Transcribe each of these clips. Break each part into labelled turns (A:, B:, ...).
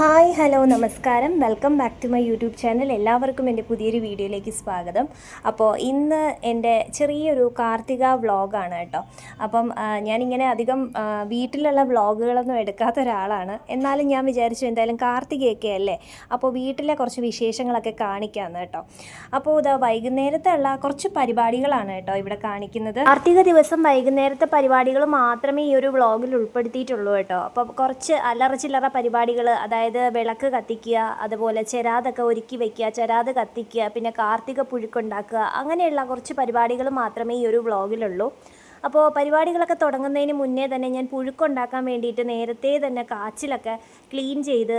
A: Hi hello നമസ്കാരം. Welcome back to my YouTube channel. എല്ലാവർക്കും എന്റെ പുതിയൊരു വീഡിയോയിലേക്ക് സ്വാഗതം. അപ്പോൾ ഇന്ന് എന്റെ ചെറിയൊരു കാർത്തിക വ്ളോഗാണ് കേട്ടോ. അപ്പം ഞാനിങ്ങനെ അധികം വീട്ടിലുള്ള വ്ളോഗുകളൊന്നും എടുക്കാത്ത ഒരാളാണ്. എന്നാലും ഞാൻ വിചാരിച്ചു എന്തായാലും കാർത്തികയൊക്കെ അല്ലേ? അപ്പോൾ വീട്ടിലെ കുറച്ച് വിശേഷങ്ങളൊക്കെ കാണിക്കാമെന്ന് കേട്ടോ. അപ്പോൾ ഇതാ വൈകുന്നേരത്തുള്ള കുറച്ച് പരിപാടികളാണ് കേട്ടോ ഇവിടെ കാണിക്കുന്നത്. കാർത്തിക ദിവസം വൈകുന്നേരത്തെ പരിപാടികൾ മാത്രമേ ഈ ഒരു വ്ളോഗിൽ ഉൾപ്പെടുത്തിയിട്ടുള്ളൂ കേട്ടോ. അപ്പോൾ കുറച്ച് അല്ലറ ചില്ലറ പരിപാടികൾ അതായത് വിളക്ക് കത്തിക്കുക അതുപോലെ ചെരാതൊക്കെ ഒരുക്കി വെക്കുക ചെരാത് കത്തിക്കുക പിന്നെ കാർത്തിക പുഴുക്കുണ്ടാക്കുക അങ്ങനെയുള്ള കുറച്ച് പരിപാടികൾ മാത്രമേ ഈ ഒരു വ്ളോഗിലുള്ളൂ. അപ്പോൾ പരിപാടികളൊക്കെ തുടങ്ങുന്നതിന് മുന്നേ തന്നെ ഞാൻ പുഴുക്കുണ്ടാക്കാൻ വേണ്ടിയിട്ട് നേരത്തെ തന്നെ കാച്ചിലൊക്കെ ക്ലീൻ ചെയ്ത്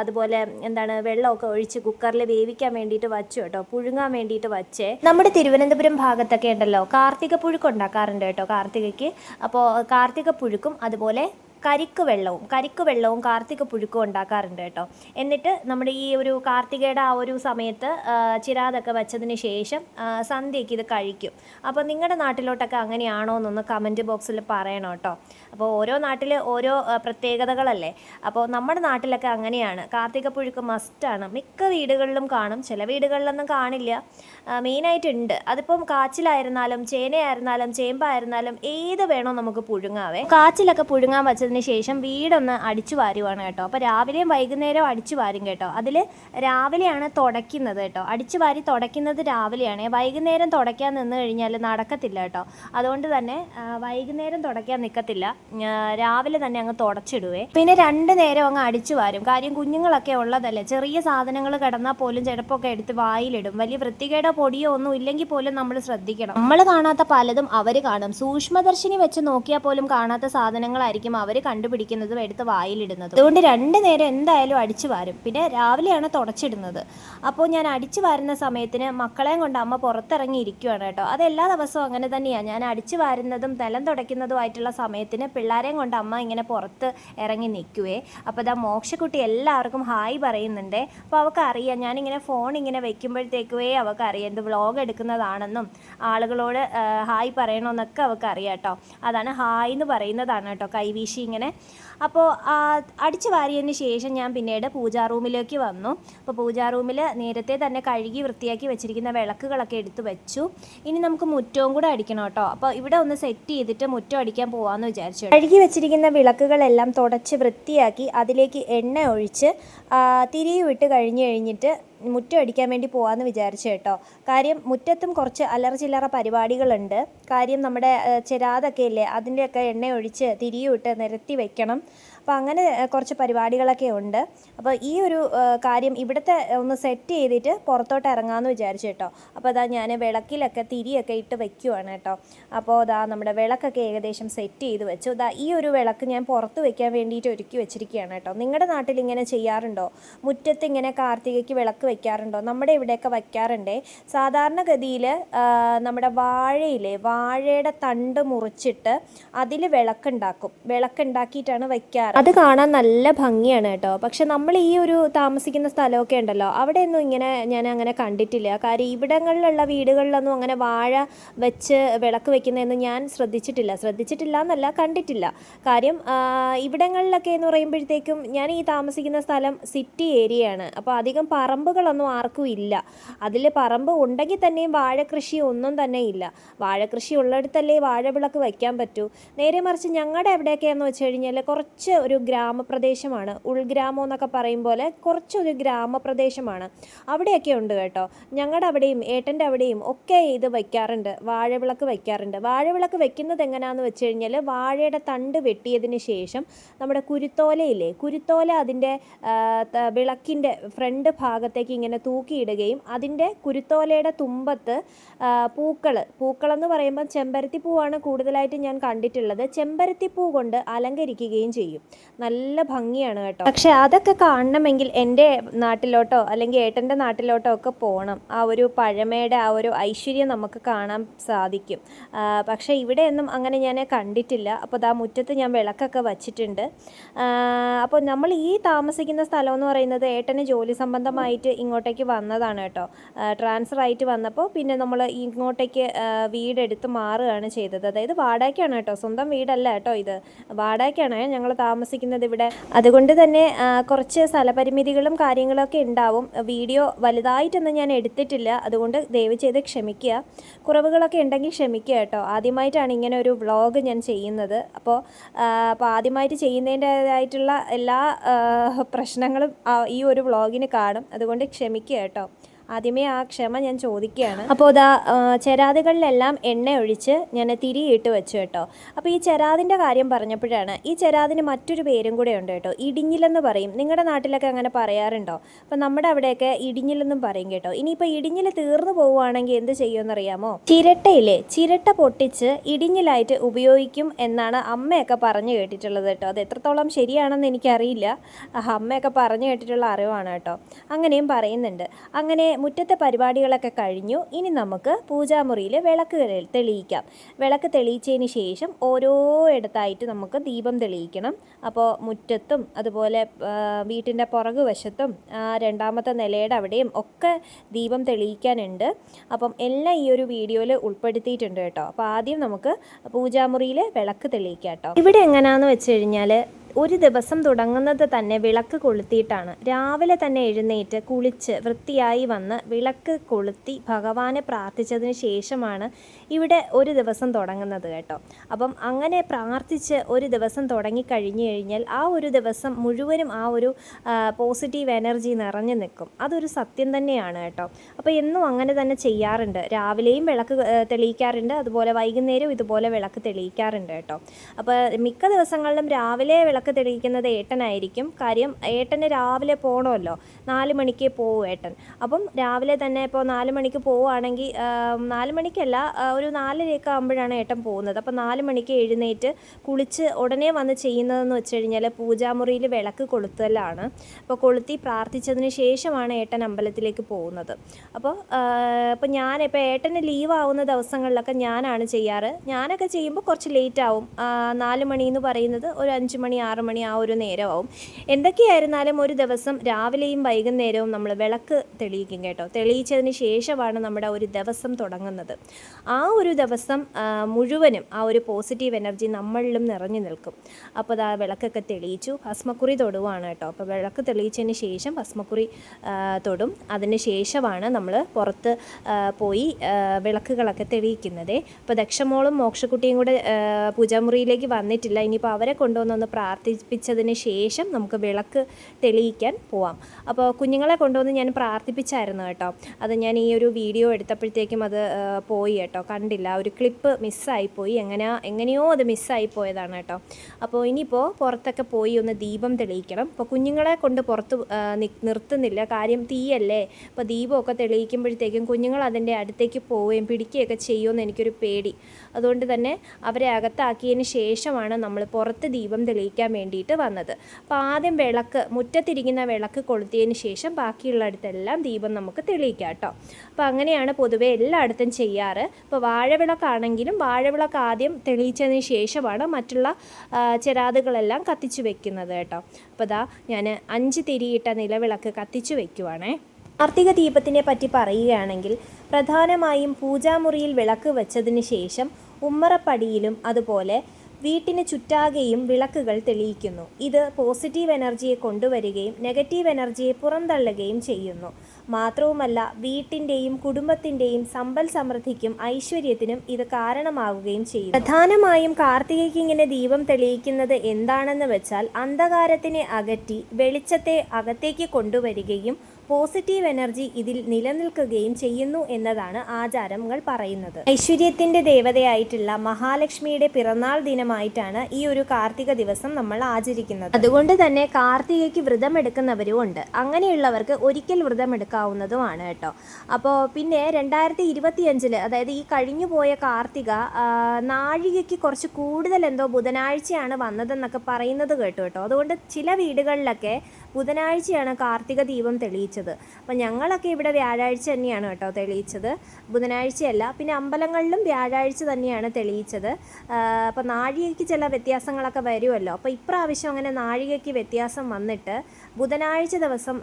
A: അതുപോലെ എന്താണ് വെള്ളമൊക്കെ ഒഴിച്ച് കുക്കറിൽ വേവിക്കാൻ വേണ്ടിയിട്ട് വച്ചു കേട്ടോ പുഴുങ്ങാൻ വേണ്ടിയിട്ട് വച്ചേ. നമ്മുടെ തിരുവനന്തപുരം ഭാഗത്തൊക്കെ ഉണ്ടല്ലോ കാർത്തിക പുഴുക്കുണ്ടാക്കാറുണ്ട് കേട്ടോ കാർത്തികയ്ക്ക്. അപ്പോൾ കാർത്തിക പുഴുക്കും അതുപോലെ കരിക്ക് വെള്ളവും കരിക്ക് വെള്ളവും കാർത്തിക പുഴുക്കും ഉണ്ടാക്കാറുണ്ട് കേട്ടോ. എന്നിട്ട് നമ്മുടെ ഈ ഒരു കാർത്തികയുടെ ആ ഒരു സമയത്ത് ചിരാതൊക്കെ വെച്ചതിന് ശേഷം സന്ധ്യയ്ക്ക് ഇത് കഴിക്കും. അപ്പോൾ നിങ്ങളുടെ നാട്ടിലോട്ടൊക്കെ അങ്ങനെയാണോ എന്നൊന്ന് കമന്റ് ബോക്സിൽ പറയണം കേട്ടോ. അപ്പോൾ ഓരോ നാട്ടിൽ ഓരോ പ്രത്യേകതകളല്ലേ? അപ്പോൾ നമ്മുടെ നാട്ടിലൊക്കെ അങ്ങനെയാണ്. കാർത്തിക പുഴുക്ക് മസ്റ്റാണ് മിക്ക വീടുകളിലും കാണും. ചില വീടുകളിലൊന്നും കാണില്ല. മെയിനായിട്ടുണ്ട്. അതിപ്പം കാച്ചിലായിരുന്നാലും ചേനയായിരുന്നാലും ചേമ്പായിരുന്നാലും ഏത് വേണോ നമുക്ക് പുഴുങ്ങാവേ. കാച്ചിലൊക്കെ പുഴുങ്ങാൻ വെച്ചതിന് ശേഷം വീടൊന്ന് അടിച്ചു വാരുവാണ് കേട്ടോ. അപ്പോൾ രാവിലെയും വൈകുന്നേരവും അടിച്ചു വാരും കേട്ടോ. അതിൽ രാവിലെയാണ് തുടയ്ക്കുന്നത് കേട്ടോ. അടിച്ചു വാരി തുടയ്ക്കുന്നത് രാവിലെയാണ്. വൈകുന്നേരം തുടയ്ക്കാൻ നിന്ന് കഴിഞ്ഞാൽ നടക്കത്തില്ല കേട്ടോ. അതുകൊണ്ട് തന്നെ വൈകുന്നേരം തുടയ്ക്കാൻ നിൽക്കത്തില്ല രാവിലെ തന്നെ അങ്ങ് തുടച്ചിടുവേ. പിന്നെ രണ്ട് നേരം അങ്ങ് അടിച്ചു വാരും. കാര്യം കുഞ്ഞുങ്ങളൊക്കെ ഉള്ളതല്ലേ. ചെറിയ സാധനങ്ങൾ കിടന്നാൽ പോലും ചിലപ്പൊക്കെ എടുത്ത് വായിലിടും. വലിയ വൃത്തികേട പൊടിയോ ഒന്നും ഇല്ലെങ്കിൽ പോലും നമ്മൾ ശ്രദ്ധിക്കണം. നമ്മൾ കാണാത്ത പലതും അവർ കാണും. സൂക്ഷ്മദർശിനി വെച്ച് നോക്കിയാൽ പോലും കാണാത്ത സാധനങ്ങളായിരിക്കും അവർ കണ്ടുപിടിക്കുന്നതും എടുത്ത് വായിലിടുന്നതും. അതുകൊണ്ട് രണ്ട് നേരം എന്തായാലും അടിച്ചു വാരും. പിന്നെ രാവിലെയാണ് തുടച്ചിടുന്നത്. അപ്പോൾ ഞാൻ അടിച്ചു വാരുന്ന സമയത്തിന് മക്കളെയും കൊണ്ട് അമ്മ പുറത്തിറങ്ങി ഇരിക്കുവാണ് കേട്ടോ. അത് എല്ലാ ദിവസവും അങ്ങനെ തന്നെയാണ് ഞാൻ അടിച്ചു വാരുന്നതും നിലം തുടയ്ക്കുന്നതുമായിട്ടുള്ള സമയത്തിന് പിള്ളേരെയും കൊണ്ട് അമ്മ ഇങ്ങനെ പുറത്ത് ഇറങ്ങി നിൽക്കുവേ. അപ്പോൾ ഇതാ മോക്ഷക്കുട്ടി എല്ലാവർക്കും ഹായ് പറയുന്നുണ്ട്. അപ്പോൾ അവൾക്ക് അറിയാം ഞാനിങ്ങനെ ഫോൺ ഇങ്ങനെ വെക്കുമ്പോഴത്തേക്കുവേ അവൾക്ക് അറിയാം ഇത് വ്ളോഗ് എടുക്കുന്നതാണെന്നും ആളുകളോട് ഹായ് പറയണമെന്നൊക്കെ അവൾക്ക് അറിയാം കേട്ടോ. അതാണ് ഹായ് എന്ന് പറയുന്നതാണ് കേട്ടോ. കൈവീശി ഇങ്ങനെ. അപ്പോൾ അടിച്ചു വാരിയതിന് ശേഷം ഞാൻ പിന്നീട് പൂജാ റൂമിലേക്ക് വന്നു. അപ്പോൾ പൂജാ റൂമിൽ നേരത്തെ തന്നെ കഴുകി വൃത്തിയാക്കി വെച്ചിരിക്കുന്ന വിളക്കുകളൊക്കെ എടുത്തു വെച്ചു. ഇനി നമുക്ക് മുറ്റവും കൂടെ അടിക്കണം കേട്ടോ. അപ്പോൾ ഇവിടെ ഒന്ന് സെറ്റ് ചെയ്തിട്ട് മുറ്റം അടിക്കാൻ പോകാമെന്ന് വിചാരിച്ചു. കഴുകി വെച്ചിരിക്കുന്ന വിളക്കുകളെല്ലാം തുടച്ച് വൃത്തിയാക്കി അതിലേക്ക് എണ്ണ ഒഴിച്ച് തിരിയുവിട്ട് കഴിഞ്ഞ് കഴിഞ്ഞിട്ട് മുറ്റം അടിക്കാൻ വേണ്ടി പോകാമെന്ന് വിചാരിച്ചു കേട്ടോ. കാര്യം മുറ്റത്തും കുറച്ച് അല്ലറ ചില്ലറ പരിപാടികളുണ്ട്. കാര്യം നമ്മുടെ ചിരാതൊക്കെ ഇല്ലേ അതിന്റെയൊക്കെ എണ്ണ ഒഴിച്ച് തിരിയും ഇട്ട് നിരത്തി വെക്കണം. അപ്പോൾ അങ്ങനെ കുറച്ച് പരിപാടികളൊക്കെ ഉണ്ട്. അപ്പോൾ ഈ ഒരു കാര്യം ഇവിടുത്തെ ഒന്ന് സെറ്റ് ചെയ്തിട്ട് പുറത്തോട്ട് ഇറങ്ങാമെന്ന് വിചാരിച്ചു കേട്ടോ. അപ്പോൾ അതാ ഞാൻ വിളക്കിലൊക്കെ തിരിയൊക്കെ ഇട്ട് വെക്കുവാണ് കേട്ടോ. അപ്പോൾ അതാ നമ്മുടെ വിളക്കൊക്കെ ഏകദേശം സെറ്റ് ചെയ്ത് വെച്ചു. അതാ ഈ ഒരു വിളക്ക് ഞാൻ പുറത്ത് വെക്കാൻ വേണ്ടിയിട്ട് ഒരുക്കി വെച്ചിരിക്കുകയാണ് കേട്ടോ. നിങ്ങളുടെ നാട്ടിൽ ഇങ്ങനെ ചെയ്യാറുണ്ടോ? മുറ്റത്ത് ഇങ്ങനെ കാർത്തികയ്ക്ക് വിളക്ക് വെക്കാറുണ്ടോ? നമ്മുടെ ഇവിടെയൊക്കെ വയ്ക്കാറുണ്ടേ സാധാരണഗതിയിൽ നമ്മുടെ വാഴയിലെ വാഴയുടെ തണ്ട് മുറിച്ചിട്ട് അതിൽ വിളക്കുണ്ടാക്കും. വിളക്കുണ്ടാക്കിയിട്ടാണ് വെക്കാറ്. അത് കാണാൻ നല്ല ഭംഗിയാണ് കേട്ടോ. പക്ഷെ നമ്മൾ ഈ ഒരു താമസിക്കുന്ന സ്ഥലമൊക്കെ ഉണ്ടല്ലോ അവിടെയൊന്നും ഇങ്ങനെ ഞാൻ അങ്ങനെ കണ്ടിട്ടില്ല. കാര്യം ഇവിടങ്ങളിലുള്ള വീടുകളിലൊന്നും അങ്ങനെ വാഴ വെച്ച് വിളക്ക് വെക്കുന്നതെന്ന് ഞാൻ ശ്രദ്ധിച്ചിട്ടില്ല. ശ്രദ്ധിച്ചിട്ടില്ല എന്നല്ല കണ്ടിട്ടില്ല. കാര്യം ഇവിടങ്ങളിലൊക്കെ എന്ന് പറയുമ്പോഴത്തേക്കും ഞാൻ ഈ താമസിക്കുന്ന സ്ഥലം സിറ്റി ഏരിയയാണ്. അപ്പോൾ അധികം പറമ്പുകളൊന്നും ആർക്കും ഇല്ല. അതിൽ പറമ്പ് ഉണ്ടെങ്കിൽ തന്നെയും വാഴകൃഷി ഒന്നും തന്നെ ഇല്ല. വാഴകൃഷി ഉള്ളിടത്തല്ലേ വാഴവിളക്ക് വയ്ക്കാൻ പറ്റൂ. നേരെ മറിച്ച് ഞങ്ങളുടെ എവിടെയൊക്കെയാണെന്ന് വെച്ച് കഴിഞ്ഞാൽ കുറച്ച് ഒരു ഗ്രാമപ്രദേശമാണ്. ഉൾഗ്രാമം എന്നൊക്കെ പറയും പോലെ കുറച്ചൊരു ഗ്രാമപ്രദേശമാണ്. അവിടെയൊക്കെ ഉണ്ട് കേട്ടോ. ഞങ്ങളുടെ അവിടെയും ഏട്ടന്റെ അവിടെയും ഒക്കെ ഇത് വയ്ക്കാറുണ്ട്. വാഴവിളക്ക് വയ്ക്കാറുണ്ട്. വാഴവിളക്ക് വെക്കുന്നത് എങ്ങനെയാണെന്ന് വെച്ച് കഴിഞ്ഞാൽ വാഴയുടെ തണ്ട് വെട്ടിയതിന് ശേഷം നമ്മുടെ കുരുത്തോലയില്ലേ കുരുത്തോല അതിന്റെ വിളക്കിന്റെ ഫ്രണ്ട് ഭാഗത്തേക്ക് ഇങ്ങനെ തൂക്കിയിടുകയും അതിന്റെ കുരുത്തോലയുടെ തുമ്പത്ത് പൂക്കൾ പൂക്കളെന്ന് പറയുമ്പോൾ ചെമ്പരത്തി പൂവാണ് കൂടുതലായിട്ട് ഞാൻ കണ്ടിട്ടുള്ളത്. ചെമ്പരത്തി പൂ കൊണ്ട് അലങ്കരിക്കുകയും ചെയ്യും. നല്ല ഭംഗിയാണ് കേട്ടോ. പക്ഷെ അതൊക്കെ കാണണമെങ്കിൽ എന്റെ നാട്ടിലോട്ടോ അല്ലെങ്കിൽ ഏട്ടന്റെ നാട്ടിലോട്ടോ ഒക്കെ പോകണം. ആ ഒരു പഴമയുടെ ആ ഒരു ഐശ്വര്യം നമുക്ക് കാണാൻ സാധിക്കും. പക്ഷേ ഇവിടെയൊന്നും അങ്ങനെ ഞാൻ കണ്ടിട്ടില്ല. അപ്പോൾ ദാ മുറ്റത്ത് ഞാൻ വിളക്കൊക്കെ വച്ചിട്ടുണ്ട്. അപ്പോൾ നമ്മൾ ഈ താമസിക്കുന്ന സ്ഥലം എന്ന് പറയുന്നത് ഏട്ടന് ജോലി സംബന്ധമായിട്ട് ഇങ്ങോട്ടേക്ക് വന്നതാണ് കേട്ടോ. ട്രാൻസ്ഫർ ആയിട്ട് വന്നപ്പോൾ പിന്നെ നമ്മൾ ഇങ്ങോട്ടേക്ക് വീടെടുത്ത് മാറുകയാണ് ചെയ്തത്. അതായത് വാടകയ്ക്കാണ് കേട്ടോ. സ്വന്തം വീടല്ല കേട്ടോ ഇത്. വാടകയ്ക്കാണ് ഞങ്ങൾ താമസിക്കുന്നത് താമസിക്കുന്നത് ഇവിടെ. അതുകൊണ്ട് തന്നെ കുറച്ച് സ്ഥലപരിമിതികളും കാര്യങ്ങളൊക്കെ ഉണ്ടാവും. വീഡിയോ വലുതായിട്ടൊന്നും ഞാൻ എടുത്തിട്ടില്ല. അതുകൊണ്ട് ദയവ് ചെയ്ത് ക്ഷമിക്കുക. കുറവുകളൊക്കെ ഉണ്ടെങ്കിൽ ക്ഷമിക്കുക കേട്ടോ. ആദ്യമായിട്ടാണ് ഇങ്ങനെ ഒരു വ്ളോഗ് ഞാൻ ചെയ്യുന്നത്. അപ്പോൾ അപ്പോൾ ആദ്യമായിട്ട് ചെയ്യുന്നതിന്റേതായിട്ടുള്ള എല്ലാ പ്രശ്നങ്ങളും ഈ ഒരു വ്ളോഗിന് കാണും. അതുകൊണ്ട് ക്ഷമിക്കുക കേട്ടോ. ആദ്യമേ ആ ക്ഷമ ഞാൻ ചോദിക്കുകയാണ്. അപ്പോൾ ഇതാ ചെരാതുകളിലെല്ലാം എണ്ണ ഒഴിച്ച് ഞാൻ തിരിയിട്ട് വെച്ചു കേട്ടോ. അപ്പോൾ ഈ ചെരാതിന്റെ കാര്യം പറഞ്ഞപ്പോഴാണ് ഈ ചെരാതിന് മറ്റൊരു പേരും കൂടെ ഉണ്ട് കേട്ടോ. ഇടിഞ്ഞിലെന്ന് പറയും. നിങ്ങളുടെ നാട്ടിലൊക്കെ അങ്ങനെ പറയാറുണ്ടോ? അപ്പോൾ നമ്മുടെ അവിടെയൊക്കെ ഇടിഞ്ഞിലെന്നും പറയും കേട്ടോ. ഇനിയിപ്പോൾ ഇടിഞ്ഞിൽ തീർന്നു പോവുകയാണെങ്കിൽ എന്ത് ചെയ്യുമെന്നറിയാമോ? ചിരട്ടയിലെ ചിരട്ട പൊട്ടിച്ച് ഇടിഞ്ഞിലായിട്ട് ഉപയോഗിക്കും എന്നാണ് അമ്മയൊക്കെ പറഞ്ഞു കേട്ടിട്ടുള്ളത് കേട്ടോ. അത് എത്രത്തോളം ശരിയാണെന്ന് എനിക്കറിയില്ല. അമ്മയൊക്കെ പറഞ്ഞു കേട്ടിട്ടുള്ള അറിവാണ് കേട്ടോ. അങ്ങനെയും പറയുന്നുണ്ട്. അങ്ങനെ മുറ്റത്തെ പരിപാടികളൊക്കെ കഴിഞ്ഞു. ഇനി നമുക്ക് പൂജാമുറിയിൽ വിളക്ക് തെളിയിക്കാം. വിളക്ക് തെളിയിച്ചതിന് ശേഷം ഓരോ ഇടത്തായിട്ട് നമുക്ക് ദീപം തെളിയിക്കണം. അപ്പോൾ മുറ്റത്തും അതുപോലെ വീട്ടിന്റെ പുറകു വശത്തും രണ്ടാമത്തെ നിലയുടെ അവിടെയും ഒക്കെ ദീപം തെളിയിക്കാനുണ്ട്. അപ്പം എല്ലാം ഈ ഒരു വീഡിയോയിൽ ഉൾപ്പെടുത്തിയിട്ടുണ്ട് കേട്ടോ. അപ്പോൾ ആദ്യം നമുക്ക് പൂജാമുറിയിൽ വിളക്ക് തെളിയിക്കാം കേട്ടോ. ഇവിടെ എങ്ങനെയാണെന്ന് വെച്ച് കഴിഞ്ഞാൽ ഒരു ദിവസം തുടങ്ങുന്നത് തന്നെ വിളക്ക് കൊളുത്തിയിട്ടാണ്. രാവിലെ തന്നെ എഴുന്നേറ്റ് കുളിച്ച് വൃത്തിയായി വന്ന് വിളക്ക് കൊളുത്തി ഭഗവാനെ പ്രാർത്ഥിച്ചതിന് ശേഷമാണ് ഇവിടെ ഒരു ദിവസം തുടങ്ങുന്നത് കേട്ടോ. അപ്പം അങ്ങനെ പ്രാർത്ഥിച്ച് ഒരു ദിവസം തുടങ്ങി കഴിഞ്ഞു കഴിഞ്ഞാൽ ആ ഒരു ദിവസം മുഴുവനും ആ ഒരു പോസിറ്റീവ് എനർജി നിറഞ്ഞു നിൽക്കും. അതൊരു സത്യം തന്നെയാണ് കേട്ടോ. അപ്പോൾ എന്നും അങ്ങനെ തന്നെ ചെയ്യാറുണ്ട്. രാവിലെയും വിളക്ക് തെളിയിക്കാറുണ്ട്. അതുപോലെ വൈകുന്നേരവും ഇതുപോലെ വിളക്ക് തെളിയിക്കാറുണ്ട് കേട്ടോ. അപ്പോൾ മിക്ക ദിവസങ്ങളിലും രാവിലെ വിളക്ക് തെളിയിക്കുന്നത് ഏട്ടനായിരിക്കും. കാര്യം ഏട്ടന് രാവിലെ പോകണമല്ലോ നാല് മണിക്ക് പോവും ഏട്ടൻ. അപ്പം രാവിലെ തന്നെ ഇപ്പോൾ നാല് മണിക്ക് പോവുകയാണെങ്കിൽ നാല് മണിക്കല്ല ഒരു നാലരയൊക്കെ ആകുമ്പോഴാണ് ഏട്ടൻ പോകുന്നത്. അപ്പോൾ നാല് മണിക്ക് എഴുന്നേറ്റ് കുളിച്ച് ഉടനെ വന്ന് ചെയ്യുന്നതെന്ന് വെച്ച് കഴിഞ്ഞാൽ പൂജാമുറിയിൽ വിളക്ക് കൊളുത്തലാണ്. അപ്പോൾ കൊളുത്തി പ്രാർത്ഥിച്ചതിന് ശേഷമാണ് ഏട്ടൻ അമ്പലത്തിലേക്ക് പോകുന്നത്. അപ്പോൾ ഇപ്പോൾ ഞാൻ ഇപ്പോൾ ഏട്ടന് ലീവ് ആവുന്ന ദിവസങ്ങളിലൊക്കെ ഞാനാണ് ചെയ്യാറ്. ഞാനൊക്കെ ചെയ്യുമ്പോൾ കുറച്ച് ലേറ്റ് ആവും. നാല് മണി എന്ന് പറയുന്നത് ഒരു അഞ്ച് മണി ആറ് മണി ആ ഒരു നേരമാവും. എന്തൊക്കെയായിരുന്നാലും ഒരു ദിവസം രാവിലെയും വൈകുന്നേരവും നമ്മൾ വിളക്ക് തെളിയിക്കും കേട്ടോ. തെളിയിച്ചതിന് ശേഷമാണ് നമ്മുടെ ഒരു ദിവസം തുടങ്ങുന്നത്. ആ ഒരു ദിവസം മുഴുവനും ആ ഒരു പോസിറ്റീവ് എനർജി നമ്മളിലും നിറഞ്ഞു നിൽക്കും. അപ്പോൾ ആ വിളക്കൊക്കെ തെളിയിച്ചു. ഭസ്മക്കുറി തൊടുവാണ് കേട്ടോ. അപ്പോൾ വിളക്ക് തെളിയിച്ചതിന് ശേഷം ഭസ്മക്കുറി തൊടും. അതിന് ശേഷമാണ് നമ്മൾ പുറത്ത് പോയി വിളക്കുകളൊക്കെ തെളിയിക്കുന്നത്. അപ്പോൾ ദക്ഷമോളും മോക്ഷക്കുട്ടിയും കൂടെ പൂജാമുറിയിലേക്ക് വന്നിട്ടില്ല. ഇനിയിപ്പോൾ അവരെ കൊണ്ടുവന്നൊന്ന് പ്രാർത്ഥിപ്പിച്ചതിന് ശേഷം നമുക്ക് വിളക്ക് തെളിയിക്കാൻ പോവാം. അപ്പോൾ കുഞ്ഞുങ്ങളെ കൊണ്ടുവന്ന് ഞാൻ പ്രാർത്ഥിപ്പിച്ചായിരുന്നു കേട്ടോ. അത് ഞാൻ ഈ ഒരു വീഡിയോ എടുത്തപ്പോഴത്തേക്കും അത് പോയി കേട്ടോ. കണ്ടില്ല. ഒരു ക്ലിപ്പ് മിസ്സായിപ്പോയി എങ്ങനെയാ എങ്ങനെയോ അത് മിസ്സായി പോയതാണ് കേട്ടോ. അപ്പോൾ ഇനിയിപ്പോൾ പുറത്തൊക്കെ പോയി ഒന്ന് ദീപം തെളിയിക്കണം. അപ്പോൾ കുഞ്ഞുങ്ങളെ കൊണ്ട് പുറത്ത് നിർത്തുന്നില്ല. കാര്യം തീയല്ലേ? അപ്പോൾ ദീപമൊക്കെ തെളിയിക്കുമ്പോഴത്തേക്കും കുഞ്ഞുങ്ങൾ അതിന്റെ അടുത്തേക്ക് പോവുകയും പിടിക്കുകയൊക്കെ ചെയ്യുമെന്ന് എനിക്കൊരു പേടി. അതുകൊണ്ട് തന്നെ അവരെ അകത്താക്കിയതിന് ശേഷമാണ് നമ്മൾ പുറത്ത് ദീപം തെളിയിക്കാൻ വേണ്ടിയിട്ട് വന്നത്. അപ്പോൾ ആദ്യം വിളക്ക് മുറ്റത്തിരിക്കുന്ന വിളക്ക് കൊളുത്തിയതിന് ശേഷം ബാക്കിയുള്ളിടത്തെല്ലാം ദീപം നമുക്ക് തെളിയിക്കാം കേട്ടോ. അപ്പോൾ അങ്ങനെയാണ് പൊതുവേ എല്ലായിടത്തും ചെയ്യാറ്. ഇപ്പോൾ വാഴവിളക്കാണെങ്കിലും വാഴവിളക്ക് ആദ്യം തെളിയിച്ചതിന് ശേഷമാണ് മറ്റുള്ള ചെരാതുകളെല്ലാം കത്തിച്ചു വെക്കുന്നത് കേട്ടോ. അപ്പോൾ ദാ ഞാൻ അഞ്ച് തിരിയിട്ട നിലവിളക്ക് കത്തിച്ചു വെക്കുവാണേ. കാർത്തിക ദീപത്തിനെ പറ്റി പറയുകയാണെങ്കിൽ പ്രധാനമായും പൂജാമുറിയിൽ വിളക്ക് വെച്ചതിന് ശേഷം ഉമ്മറപ്പടിയിലും അതുപോലെ വീട്ടിന് ചുറ്റാകെയും വിളക്കുകൾ തെളിയിക്കുന്നു. ഇത് പോസിറ്റീവ് എനർജിയെ കൊണ്ടുവരികയും നെഗറ്റീവ് എനർജിയെ പുറന്തള്ളുകയും ചെയ്യുന്നു. മാത്രവുമല്ല വീട്ടിന്റെയും കുടുംബത്തിന്റെയും സമ്പൽ സമൃദ്ധിക്കും ഐശ്വര്യത്തിനും ഇത് കാരണമാവുകയും ചെയ്യും പ്രധാനമായും കാർത്തികയ്ക്ക് ഇങ്ങനെ ദീപം തെളിയിക്കുന്നത് എന്താണെന്ന് വെച്ചാൽ അന്ധകാരത്തിനെ അകറ്റി വെളിച്ചത്തെ അകത്തേക്ക് കൊണ്ടുവരികയും പോസിറ്റീവ് എനർജി ഇതിൽ നിലനിൽക്കുകയും ചെയ്യുന്നു എന്നതാണ് ആചാരങ്ങൾ പറയുന്നത്. ഐശ്വര്യത്തിന്റെ ദേവതയായിട്ടുള്ള മഹാലക്ഷ്മിയുടെ പിറന്നാൾ ദിനമായിട്ടാണ് ഈ ഒരു കാർത്തിക ദിവസം നമ്മൾ ആചരിക്കുന്നത്. അതുകൊണ്ട് തന്നെ കാർത്തികയ്ക്ക് വ്രതമെടുക്കുന്നവരും ഉണ്ട്. അങ്ങനെയുള്ളവർക്ക് ഒരിക്കൽ വ്രതമെടുക്കാവുന്നതുമാണ് കേട്ടോ. അപ്പോൾ പിന്നെ രണ്ടായിരത്തി ഇരുപത്തിയഞ്ചിൽ അതായത് ഈ കഴിഞ്ഞു പോയ കാർത്തിക നാഴികയ്ക്ക് കുറച്ച് കൂടുതൽ എന്തോ ബുധനാഴ്ചയാണ് വന്നതെന്നൊക്കെ പറയുന്നത് കേട്ടു കേട്ടോ. അതുകൊണ്ട് ചില വീടുകളിലൊക്കെ ബുധനാഴ്ചയാണ് കാർത്തിക ദീപം തെളിയിച്ചത്. അപ്പം ഞങ്ങളൊക്കെ ഇവിടെ വ്യാഴാഴ്ച തന്നെയാണ് കേട്ടോ തെളിയിച്ചത്. ബുധനാഴ്ചയല്ല പിന്നെ അമ്പലങ്ങളിലും വ്യാഴാഴ്ച തന്നെയാണ് തെളിയിച്ചത്. അപ്പം നാഴികയ്ക്ക് ചില വ്യത്യാസങ്ങളൊക്കെ വരുമല്ലോ. അപ്പോൾ ഇപ്രാവശ്യം അങ്ങനെ നാഴികയ്ക്ക് വ്യത്യാസം വന്നിട്ട് ബുധനാഴ്ച ദിവസം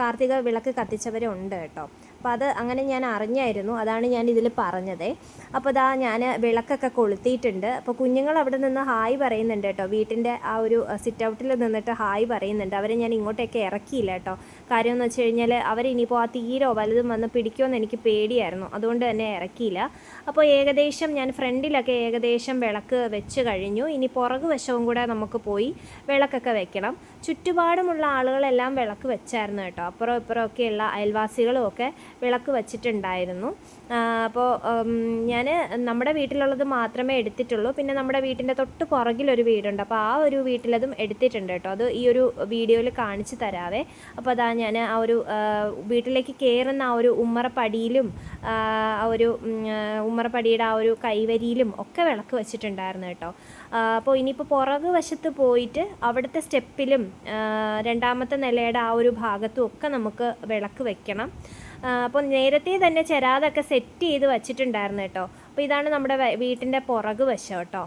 A: കാർത്തിക വിളക്ക് കത്തിച്ചവരുണ്ട് കേട്ടോ. അപ്പോൾ അത് അങ്ങനെ ഞാൻ അറിഞ്ഞായിരുന്നു. അതാണ് ഞാൻ ഇതിൽ പറഞ്ഞത്. അപ്പോൾ ഇതാ ഞാൻ വിളക്കൊക്കെ കൊളുത്തിയിട്ടുണ്ട്. അപ്പോൾ കുഞ്ഞുങ്ങൾ അവിടെ നിന്ന് ഹായ് പറയുന്നുണ്ട് കേട്ടോ. വീട്ടിന്റെ ആ ഒരു സിറ്റ് ഔട്ടിൽ നിന്നിട്ട് ഹായ് പറയുന്നുണ്ട്. അവരെ ഞാൻ ഇങ്ങോട്ടേക്ക് ഇറക്കിയില്ല കേട്ടോ. കാര്യം എന്ന് വെച്ച് കഴിഞ്ഞാൽ അവരിനിയിപ്പോൾ ആ തീരോ വലുതും വന്ന് പിടിക്കുമെന്ന് എനിക്ക് പേടിയായിരുന്നു. അതുകൊണ്ട് തന്നെ ഇറക്കിയില്ല. അപ്പോൾ ഏകദേശം ഞാൻ ഫ്രണ്ടിലൊക്കെ ഏകദേശം വിളക്ക് വെച്ച് കഴിഞ്ഞു. ഇനി പുറകു വശവും കൂടെ നമുക്ക് പോയി വിളക്കൊക്കെ വെക്കണം. ചുറ്റുപാടുമുള്ള ആളുകളെല്ലാം വിളക്ക് വെച്ചായിരുന്നു കേട്ടോ. അപ്പുറം ഇപ്പുറം ഒക്കെയുള്ള അയൽവാസികളും ഒക്കെ വിളക്ക് വെച്ചിട്ടുണ്ടായിരുന്നു. അപ്പോൾ ഞാൻ നമ്മുടെ വീട്ടിലുള്ളത് മാത്രമേ എടുത്തിട്ടുള്ളൂ. പിന്നെ നമ്മുടെ വീട്ടിന്റെ തൊട്ട് പുറകിലൊരു വീടുണ്ട്. അപ്പോൾ ആ ഒരു വീട്ടിലതും എടുത്തിട്ടുണ്ട് കേട്ടോ. അത് ഈ ഒരു വീഡിയോയിൽ കാണിച്ചു തരാവേ. അപ്പോൾ അതാ ഞാൻ ആ ഒരു വീട്ടിലേക്ക് കയറുന്ന ആ ഒരു ഉമ്മറപ്പടിയിലും ആ ഒരു ഉമ്മറപ്പടിയുടെ ആ ഒരു കൈവരിയിലും ഒക്കെ വിളക്ക് വെച്ചിട്ടുണ്ടായിരുന്നു കേട്ടോ. അപ്പോൾ ഇനിയിപ്പോൾ പുറകു വശത്ത് പോയിട്ട് അവിടുത്തെ സ്റ്റെപ്പിലും രണ്ടാമത്തെ നിലയുടെ ആ ഒരു ഭാഗത്തും ഒക്കെ നമുക്ക് വിളക്ക് വെക്കണം. അപ്പോൾ നേരത്തെ തന്നെ ചെരാതൊക്കെ സെറ്റ് ചെയ്ത് വച്ചിട്ടുണ്ടായിരുന്നു കേട്ടോ. അപ്പോൾ ഇതാണ് നമ്മുടെ വീട്ടിന്റെ പുറകു വശം കേട്ടോ.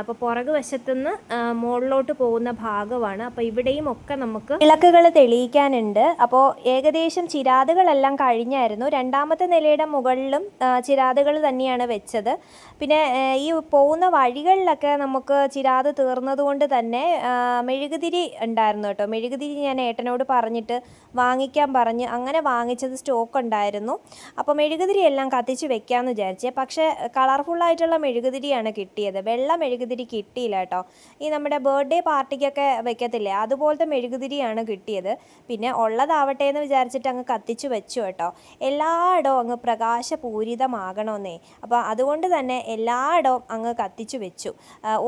A: അപ്പോൾ പുറകു വശത്തുനിന്ന് മുകളിലോട്ട് പോകുന്ന ഭാഗമാണ്. അപ്പോൾ ഇവിടെയും ഒക്കെ നമുക്ക് വിളക്കുകൾ തെളിയിക്കാനുണ്ട്. അപ്പോൾ ഏകദേശം ചിരാതുകളെല്ലാം കഴിഞ്ഞായിരുന്നു. രണ്ടാമത്തെ നിലയുടെ മുകളിലും ചിരാതുകൾ തന്നെയാണ് വെച്ചത്. പിന്നെ ഈ പോകുന്ന വഴികളിലൊക്കെ നമുക്ക് ചിരാത് തീർന്നതുകൊണ്ട് തന്നെ മെഴുകുതിരി ഉണ്ടായിരുന്നു കേട്ടോ. മെഴുകുതിരി ഞാൻ ഏട്ടനോട് പറഞ്ഞിട്ട് വാങ്ങിക്കാൻ പറഞ്ഞ് അങ്ങനെ വാങ്ങിച്ചത് സ്റ്റോക്ക് ഉണ്ടായിരുന്നു. അപ്പോൾ മെഴുകുതിരി എല്ലാം കത്തിച്ച് വെക്കാമെന്ന് വിചാരിച്ചേ. പക്ഷേ കളർഫുള്ളായിട്ടുള്ള മെഴുകുതിരിയാണ് കിട്ടിയത്. വെള്ള കിട്ടിയില്ല കേട്ടോ. ഈ നമ്മുടെ ബർത്ത്ഡേ പാർട്ടിക്കൊക്കെ വെക്കത്തില്ലേ? അതുപോലത്തെ മെഴുകുതിരിയാണ് കിട്ടിയത്. പിന്നെ ഉള്ളതാവട്ടെ എന്ന് വിചാരിച്ചിട്ട് അങ്ങ് കത്തിച്ചു വെച്ചു കേട്ടോ. എല്ലായിടവും അങ്ങ് പ്രകാശപൂരിതമാകണമെന്നേ അപ്പോൾ അതുകൊണ്ട് തന്നെ എല്ലായിടവും അങ്ങ് കത്തിച്ചു വെച്ചു.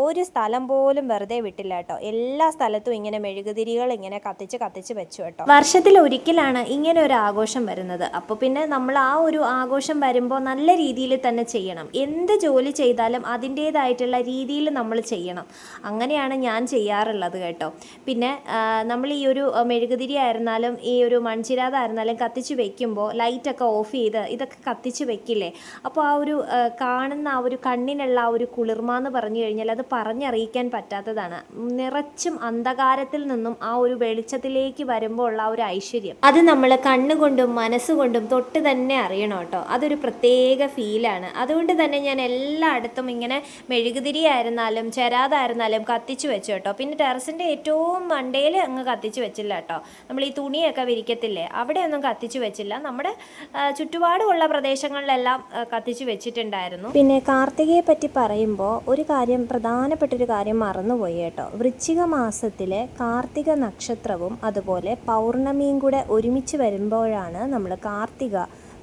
A: ഒരു സ്ഥലം പോലും വെറുതെ വിട്ടില്ല കേട്ടോ. എല്ലാ സ്ഥലത്തും ഇങ്ങനെ മെഴുകുതിരികൾ ഇങ്ങനെ കത്തിച്ച് കത്തിച്ച് വെച്ചു കേട്ടോ. വർഷത്തിൽ ഒരിക്കലാണ് ഇങ്ങനെ ഒരു ആഘോഷം വരുന്നത്. അപ്പോൾ പിന്നെ നമ്മൾ ആ ഒരു ആഘോഷം വരുമ്പോൾ നല്ല രീതിയിൽ തന്നെ ചെയ്യണം. എന്ത് ജോലി ചെയ്താലും അതിന്റേതായിട്ടുള്ള രീതിയിൽ നമ്മൾ ചെയ്യണം. അങ്ങനെയാണ് ഞാൻ ചെയ്യാറുള്ളത് കേട്ടോ. പിന്നെ നമ്മൾ ഈ ഒരു മെഴുകുതിരി ആയിരുന്നാലും ഈ ഒരു മൺചിരാതായിരുന്നാലും കത്തിച്ച് വെക്കുമ്പോൾ ലൈറ്റൊക്കെ ഓഫ് ചെയ്ത് ഇതൊക്കെ കത്തിച്ച് വെക്കില്ലേ? അപ്പോൾ ആ ഒരു കാണുന്ന ആ ഒരു കണ്ണിനുള്ള ആ ഒരു കുളിർമ എന്ന് പറഞ്ഞു കഴിഞ്ഞാൽ അത് പറഞ്ഞറിയിക്കാൻ പറ്റാത്തതാണ്. നിറച്ചും അന്ധകാരത്തിൽ നിന്നും ആ ഒരു വെളിച്ചത്തിലേക്ക് വരുമ്പോൾ ഉള്ള ആ ഒരു ഐശ്വര്യം. അത് നമ്മൾ കണ്ണുകൊണ്ടും മനസ്സുകൊണ്ടും തൊട്ട് തന്നെ അറിയണം കേട്ടോ. അതൊരു പ്രത്യേക ഫീലാണ് അതുകൊണ്ട് തന്നെ ഞാൻ എല്ലായിടത്തും ഇങ്ങനെ മെഴുകുതിരി ആയിരുന്നാലും ചെരാതായിരുന്നാലും കത്തിച്ചു വെച്ചു കേട്ടോ. പിന്നെ ടെറസിന്റെ ഏറ്റവും മണ്ടയിൽ അങ്ങ് കത്തിച്ചു വെച്ചില്ല കേട്ടോ. നമ്മൾ ഈ തുണിയൊക്കെ വിരിക്കത്തില്ലേ അവിടെയൊന്നും കത്തിച്ച് വെച്ചില്ല. നമ്മുടെ ചുറ്റുപാടുമുള്ള പ്രദേശങ്ങളിലെല്ലാം കത്തിച്ചു വെച്ചിട്ടുണ്ടായിരുന്നു. പിന്നെ കാർത്തികയെ പറ്റി പറയുമ്പോൾ ഒരു കാര്യം പ്രധാനപ്പെട്ടൊരു കാര്യം മറന്നുപോയി കേട്ടോ. വൃശ്ചിക മാസത്തിലെ കാർത്തിക നക്ഷത്രവും അതുപോലെ പൗർണമിയും കൂടെ ഒരുമിച്ച് വരുമ്പോഴാണ് നമ്മൾ കാർത്തിക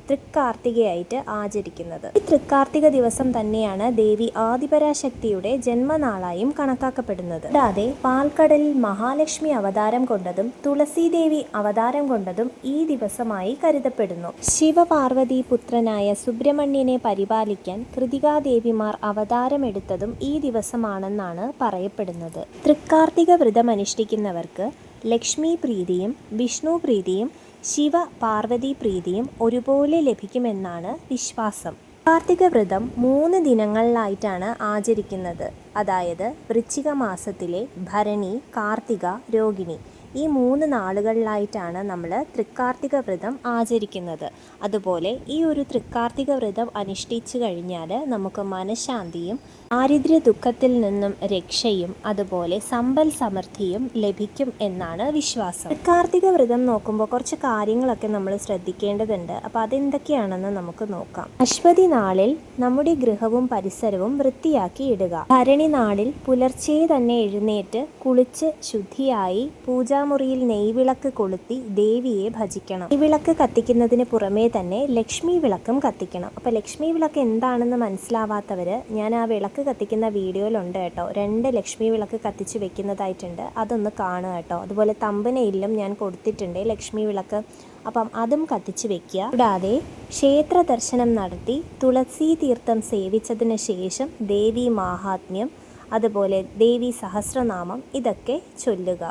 A: തൃക്കാർത്തികയായിട്ട് ആചരിക്കുന്നത്. ഈ തൃക്കാർത്തിക ദിവസം തന്നെയാണ് ദേവി ആദിപരാശക്തിയുടെ ജന്മനാളായും കണക്കാക്കപ്പെടുന്നത്. കൂടാതെ പാൽക്കടലിൽ മഹാലക്ഷ്മി അവതാരം കൊണ്ടതും തുളസീദേവി അവതാരം കൊണ്ടതും ഈ ദിവസമായി കരുതപ്പെടുന്നു. ശിവപാർവതി പുത്രനായ സുബ്രഹ്മണ്യനെ പരിപാലിക്കാൻ കൃതികാദേവിമാർ അവതാരമെടുത്തതും ഈ ദിവസമാണെന്നാണ് പറയപ്പെടുന്നത്. തൃക്കാർത്തിക വ്രതം അനുഷ്ഠിക്കുന്നവർക്ക് ലക്ഷ്മി പ്രീതിയും വിഷ്ണു പ്രീതിയും ശിവ പാർവതി പ്രീതിയും ഒരുപോലെ ലഭിക്കുമെന്നാണ് വിശ്വാസം. കാർത്തിക വ്രതം മൂന്ന് ദിനങ്ങളിലായിട്ടാണ് ആചരിക്കുന്നത്. അതായത് വൃശ്ചിക മാസത്തിലെ ഭരണി കാർത്തിക രോഹിണി. ഈ മൂന്ന് നാളുകളിലായിട്ടാണ് നമ്മൾ തൃക്കാർത്തിക വ്രതം ആചരിക്കുന്നത്. അതുപോലെ ഈ ഒരു തൃക്കാർത്തിക വ്രതം അനുഷ്ഠിച്ചു കഴിഞ്ഞാൽ നമുക്ക് മനഃശാന്തിയും ദാരിദ്ര്യ ദുഃഖത്തിൽ നിന്നും രക്ഷയും അതുപോലെ സമ്പൽ സമൃദ്ധിയും ലഭിക്കും എന്നാണ് വിശ്വാസം. കാർത്തിക വ്രതം നോക്കുമ്പോൾ കുറച്ച് കാര്യങ്ങളൊക്കെ നമ്മൾ ശ്രദ്ധിക്കേണ്ടതുണ്ട്. അപ്പോൾ അതെന്തൊക്കെയാണെന്ന് നമുക്ക് നോക്കാം. അശ്വതി നാളിൽ നമ്മുടെ ഗൃഹവും പരിസരവും വൃത്തിയാക്കി ഇടുക. ഭരണി നാളിൽ പുലർച്ചെ തന്നെ എഴുന്നേറ്റ് കുളിച്ച് ശുദ്ധിയായി പൂജാമുറിയിൽ നെയ്വിളക്ക് കൊളുത്തി ദേവിയെ ഭജിക്കണം. ഈ വിളക്ക് കത്തിക്കുന്നതിന് പുറമേ തന്നെ ലക്ഷ്മി വിളക്കും കത്തിക്കണം. അപ്പോൾ ലക്ഷ്മി വിളക്ക് എന്താണെന്ന് മനസ്സിലാവാത്തവര് ഞാൻ ആ വിളക്ക് കത്തിക്കുന്ന വീഡിയോയിലുണ്ട് കേട്ടോ. രണ്ട് ലക്ഷ്മി വിളക്ക് കത്തിച്ച് വെക്കുന്നതായിട്ടുണ്ട്. അതൊന്ന് കാണുക കേട്ടോ. അതുപോലെ തമ്പനയിലും ഞാൻ കൊടുത്തിട്ടുണ്ട് ലക്ഷ്മി വിളക്ക്. അപ്പം അതും കത്തിച്ച് വെക്കുക. കൂടാതെ ക്ഷേത്ര ദർശനം നടത്തി തുളസി തീർത്ഥം സേവിച്ചതിന് ശേഷം ദേവി മാഹാത്മ്യം അതുപോലെ ദേവി സഹസ്രനാമം ഇതൊക്കെ ചൊല്ലുക.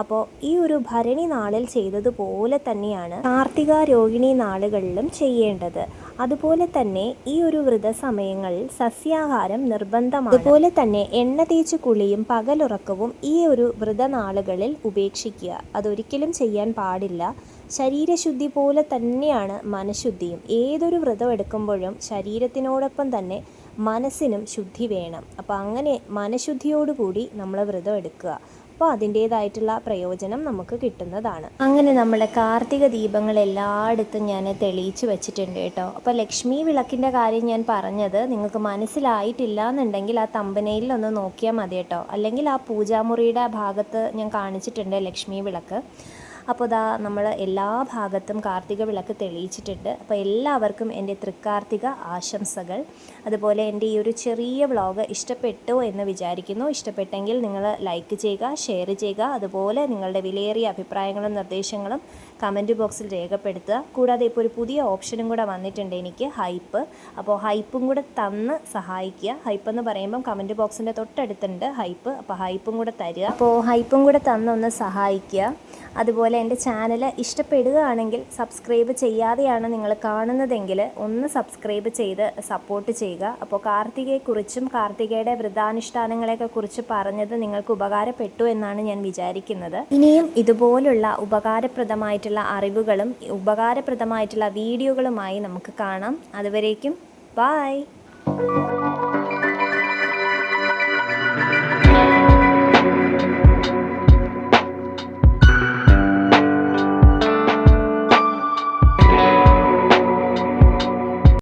A: അപ്പോൾ ഈ ഒരു ഭരണി നാളിൽ ചെയ്തതുപോലെ തന്നെയാണ് കാർത്തിക രോഹിണി നാളുകളിലും ചെയ്യേണ്ടത്. അതുപോലെ തന്നെ ഈ ഒരു വ്രതസമയങ്ങളിൽ സസ്യാഹാരം നിർബന്ധമാണ്. അതുപോലെ തന്നെ എണ്ണ തേച്ച് കുളിയും പകലുറക്കവും ഈ ഒരു വ്രതനാളുകളിൽ ഉപേക്ഷിക്കുക. അതൊരിക്കലും ചെയ്യാൻ പാടില്ല. ശരീരശുദ്ധി പോലെ തന്നെയാണ് മനഃശുദ്ധിയും. ഏതൊരു വ്രതം എടുക്കുമ്പോഴും ശരീരത്തിനോടൊപ്പം തന്നെ മനസ്സിനും ശുദ്ധി വേണം. അപ്പോൾ അങ്ങനെ മനഃശുദ്ധിയോടുകൂടി നമ്മൾ വ്രതം എടുക്കുക. അപ്പോൾ അതിന്റേതായിട്ടുള്ള പ്രയോജനം നമുക്ക് കിട്ടുന്നതാണ്. അങ്ങനെ നമ്മുടെ കാർത്തിക ദീപങ്ങൾ എല്ലായിടത്തും ഞാൻ തെളിയിച്ച് വെച്ചിട്ടുണ്ട് കേട്ടോ. അപ്പോൾ ലക്ഷ്മി വിളക്കിന്റെ കാര്യം ഞാൻ പറഞ്ഞത് നിങ്ങൾക്ക് മനസ്സിലായിട്ടില്ല എന്നുണ്ടെങ്കിൽ ആ തമ്പനയിൽ ഒന്ന് നോക്കിയാൽ മതി കേട്ടോ. അല്ലെങ്കിൽ ആ പൂജാമുറിയുടെ ഭാഗത്ത് ഞാൻ കാണിച്ചിട്ടുണ്ട് ലക്ഷ്മി വിളക്ക്. അപ്പോൾ ദാ നമ്മൾ എല്ലാ ഭാഗത്തും കാർത്തിക വിളക്ക് തെളിയിച്ചിട്ടുണ്ട്. അപ്പോൾ എല്ലാവർക്കും എന്റെ തൃക്കാർത്തിക ആശംസകൾ. അതുപോലെ എന്റെ ഈ ഒരു ചെറിയ വ്ളോഗ് ഇഷ്ടപ്പെട്ടു എന്ന് വിചാരിക്കുന്നു. ഇഷ്ടപ്പെട്ടെങ്കിൽ നിങ്ങൾ ലൈക്ക് ചെയ്യുക ഷെയർ ചെയ്യുക. അതുപോലെ നിങ്ങളുടെ വിലയേറിയ അഭിപ്രായങ്ങളും നിർദ്ദേശങ്ങളും കമന്റ് ബോക്സിൽ രേഖപ്പെടുത്തുക. കൂടാതെ ഇപ്പോൾ ഒരു പുതിയ ഓപ്ഷനും കൂടെ വന്നിട്ടുണ്ട് എനിക്ക് ഹൈപ്പ്. അപ്പോൾ ഹൈപ്പും കൂടെ തന്ന് സഹായിക്കുക. ഹൈപ്പ് എന്ന് പറയുമ്പം കമന്റ് ബോക്സിന്റെ തൊട്ടടുത്തുണ്ട് ഹൈപ്പ്. അപ്പോൾ ഹൈപ്പും കൂടെ തരിക. അപ്പോൾ ഹൈപ്പും കൂടെ തന്നൊന്ന് സഹായിക്കുക. അതുപോലെ എന്റെ ചാനൽ ഇഷ്ടപ്പെടുകയാണെങ്കിൽ സബ്സ്ക്രൈബ് ചെയ്യാതെയാണ് നിങ്ങൾ കാണുന്നതെങ്കിൽ ഒന്ന് സബ്സ്ക്രൈബ് ചെയ്ത് സപ്പോർട്ട് ചെയ്യുക. അപ്പോൾ കാർത്തികയെക്കുറിച്ചും കാർത്തികയുടെ വ്രതാനുഷ്ഠാനങ്ങളെയൊക്കെ കുറിച്ച് പറഞ്ഞത് നിങ്ങൾക്ക് ഉപകാരപ്പെട്ടു എന്നാണ് ഞാൻ വിചാരിക്കുന്നത്. ഇനിയും ഇതുപോലുള്ള ഉപകാരപ്രദമായിട്ടുള്ള അറിവുകളും ഉപകാരപ്രദമായിട്ടുള്ള വീഡിയോകളുമായി നമുക്ക് കാണാം. അതുവരേക്കും ബായ്